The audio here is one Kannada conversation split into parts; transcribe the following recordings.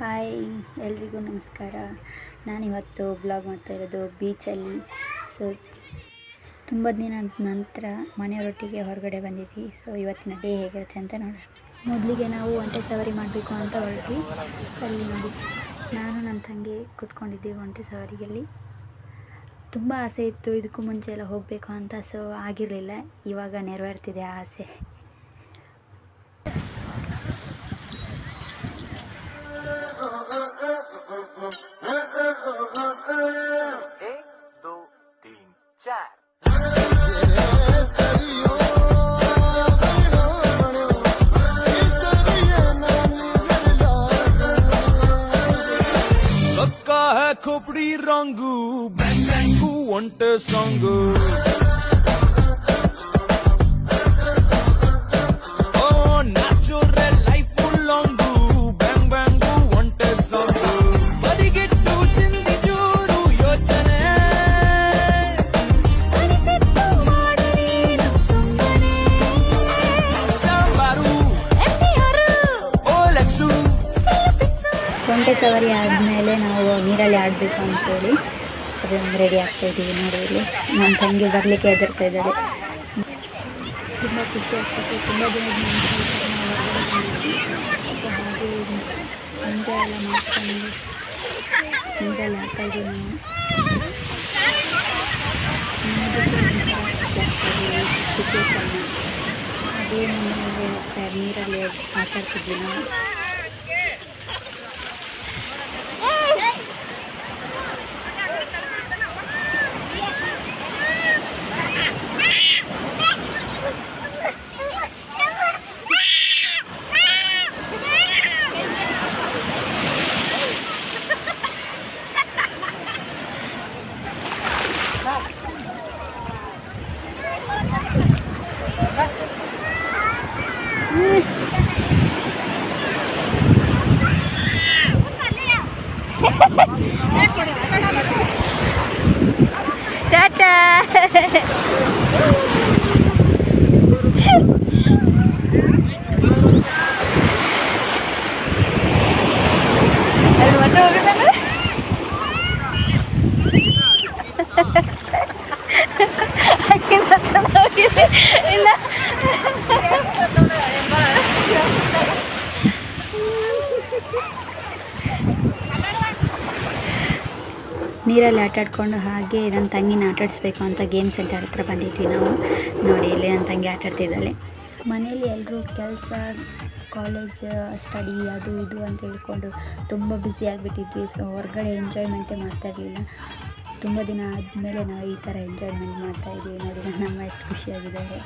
ಹಾಯ್, ಎಲ್ರಿಗೂ ನಮಸ್ಕಾರ. ನಾನಿವತ್ತು ಬ್ಲಾಗ್ ಮಾಡ್ತಾ ಇರೋದು ಬೀಚಲ್ಲಿ ಸೊ ತುಂಬ ದಿನ ನಂತರ ಮನೆಯವರೊಟ್ಟಿಗೆ ಹೊರಗಡೆ ಬಂದಿದ್ವಿ. ಸೊ ಇವತ್ತಿನ ಡೇ ಹೇಗಿರುತ್ತೆ ಅಂತ ನೋಡೋಣ. ಮೊದಲಿಗೆ ನಾವು ಒಂಟೆ ಸವಾರಿ ಮಾಡಬೇಕು ಅಂತ ಹೊರಟ್ವಿ. ಅಲ್ಲಿ ನೋಡಿ, ನಾನು ನನ್ನ ತಂಗಿ ಕೂತ್ಕೊಂಡಿದ್ದೀವಿ ಒಂಟೆ ಸವಾರಿಯಲ್ಲಿ. ತುಂಬ ಆಸೆ ಇತ್ತು, ಇದಕ್ಕೂ ಮುಂಚೆ ಎಲ್ಲ ಹೋಗಬೇಕು ಅಂತ. ಸೊ ಆಗಿರಲಿಲ್ಲ. ಇವಾಗ ನೆರವೇರ್ತಿದೆ ಆ ಆಸೆ. चार सबका है खोपड़ी रंगू बैंगू वंटे सॉन्ग ಒಂಟೆ ಸವಾರಿ ಆದಮೇಲೆ ನಾವು ನೀರಲ್ಲಿ ಆಡಬೇಕು ಅಂತೇಳಿ. ಅದನ್ನು ರೆಡಿ ಆಗ್ತಾ ಇದ್ದೀವಿ ನೋಡಿ ಇಲ್ಲಿ. ನನ್ನ ತಂಗಿ ಬರಲಿಕ್ಕೆ ಹೆದರ್ತಾ ಇದ್ದಾಳೆ ತುಂಬ ಖುಷಿ ಆಗ್ತದೆ. ತುಂಬ ಹೊರಗಡೆ ಹಾಗೆ ಎಲ್ಲ ಮಾಡ್ಕೊಂಡು ನೀರಲ್ಲಿ ಆಡ್ತಾ ಇದ್ದೀವಿ ನಾವು ಸಿಚುವೇಶನ್ನ ಅದೇ ಹೋಗ್ತಾ ನೀರಲ್ಲಿ ಆಟ ನಾವು টাটা। ನೀರಲ್ಲಿ ಆಟ ಆಡ್ಕೊಂಡು ಹಾಗೆ ನನ್ನ ತಂಗಿನ ಆಟಾಡಿಸ್ಬೇಕು ಅಂತ ಗೇಮ್ ಸೆಂಟರ್ ಹತ್ರ ಬಂದಿದ್ವಿ ನಾವು. ನೋಡಿ, ಇಲ್ಲಿ ನನ್ನ ತಂಗಿ ಆಟಾಡ್ತಿದ್ದಾಳೆ ಮನೇಲಿ ಎಲ್ಲರೂ ಕೆಲಸ, ಕಾಲೇಜ್, ಸ್ಟಡಿ ಅದು ಇದು ಅಂತ ಹೇಳ್ಕೊಂಡು ತುಂಬ ಬ್ಯುಸಿ ಆಗಿಬಿಟ್ಟಿದ್ವಿ. ಸೊ ಹೊರಗಡೆ ಎಂಜಾಯ್ಮೆಂಟೇ ಮಾಡ್ತಾ ಇರಲಿಲ್ಲ. ತುಂಬ ದಿನ ಆದಮೇಲೆ ನಾವು ಈ ಥರ ಎಂಜಾಯ್ಮೆಂಟ್ ಮಾಡ್ತಾ ಇದ್ದೀವಿ ನೋಡಿ. ನನ್ನ ಅಮ್ಮ ಎಷ್ಟು ಖುಷಿಯಾಗಿದ್ದಾರೆ.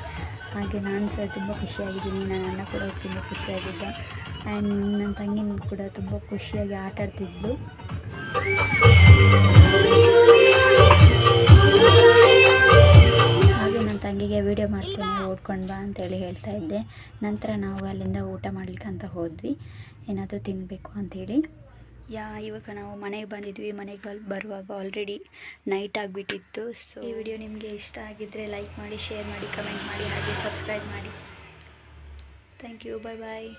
ಹಾಗೆ ನಾನು ಸಹ ತುಂಬ ಖುಷಿಯಾಗಿದ್ದೀನಿ. ನನ್ನ ಅಣ್ಣ ಕೂಡ ತುಂಬ ಖುಷಿಯಾಗಿದ್ದ. ಆ್ಯಂಡ್ ನನ್ನ ತಂಗಿನ ಕೂಡ ತುಂಬ ಖುಷಿಯಾಗಿ ಆಟ ತಂಗಿಗೆ ವೀಡಿಯೋ ಮಾಡ್ತೀನಿ ಓಡ್ಕೊಂಡು ಬಾ ಅಂತೇಳಿ ಹೇಳ್ತಾ ಇದ್ದೆ. ನಂತರ ನಾವು ಅಲ್ಲಿಂದ ಊಟ ಮಾಡ್ಲಿಕ್ಕೆ ಅಂತ ಹೋದ್ವಿ. ಏನಾದರೂ ತಿನ್ನಬೇಕು ಅಂಥೇಳಿ ಯಾ, ಇವಾಗ ನಾವು ಮನೆಗೆ ಬಂದಿದ್ವಿ. ಮನೆಗೆ ಬರುವಾಗ ಆಲ್ರೆಡಿ ನೈಟ್ ಆಗಿಬಿಟ್ಟಿತ್ತು. ಸೊ ಈ ವಿಡಿಯೋ ನಿಮಗೆ ಇಷ್ಟ ಆಗಿದ್ದರೆ ಲೈಕ್ ಮಾಡಿ ಶೇರ್ ಮಾಡಿ ಕಮೆಂಟ್ ಮಾಡಿ, ಹಾಗೆ ಸಬ್ಸ್ಕ್ರೈಬ್ ಮಾಡಿ. Thank you bye bye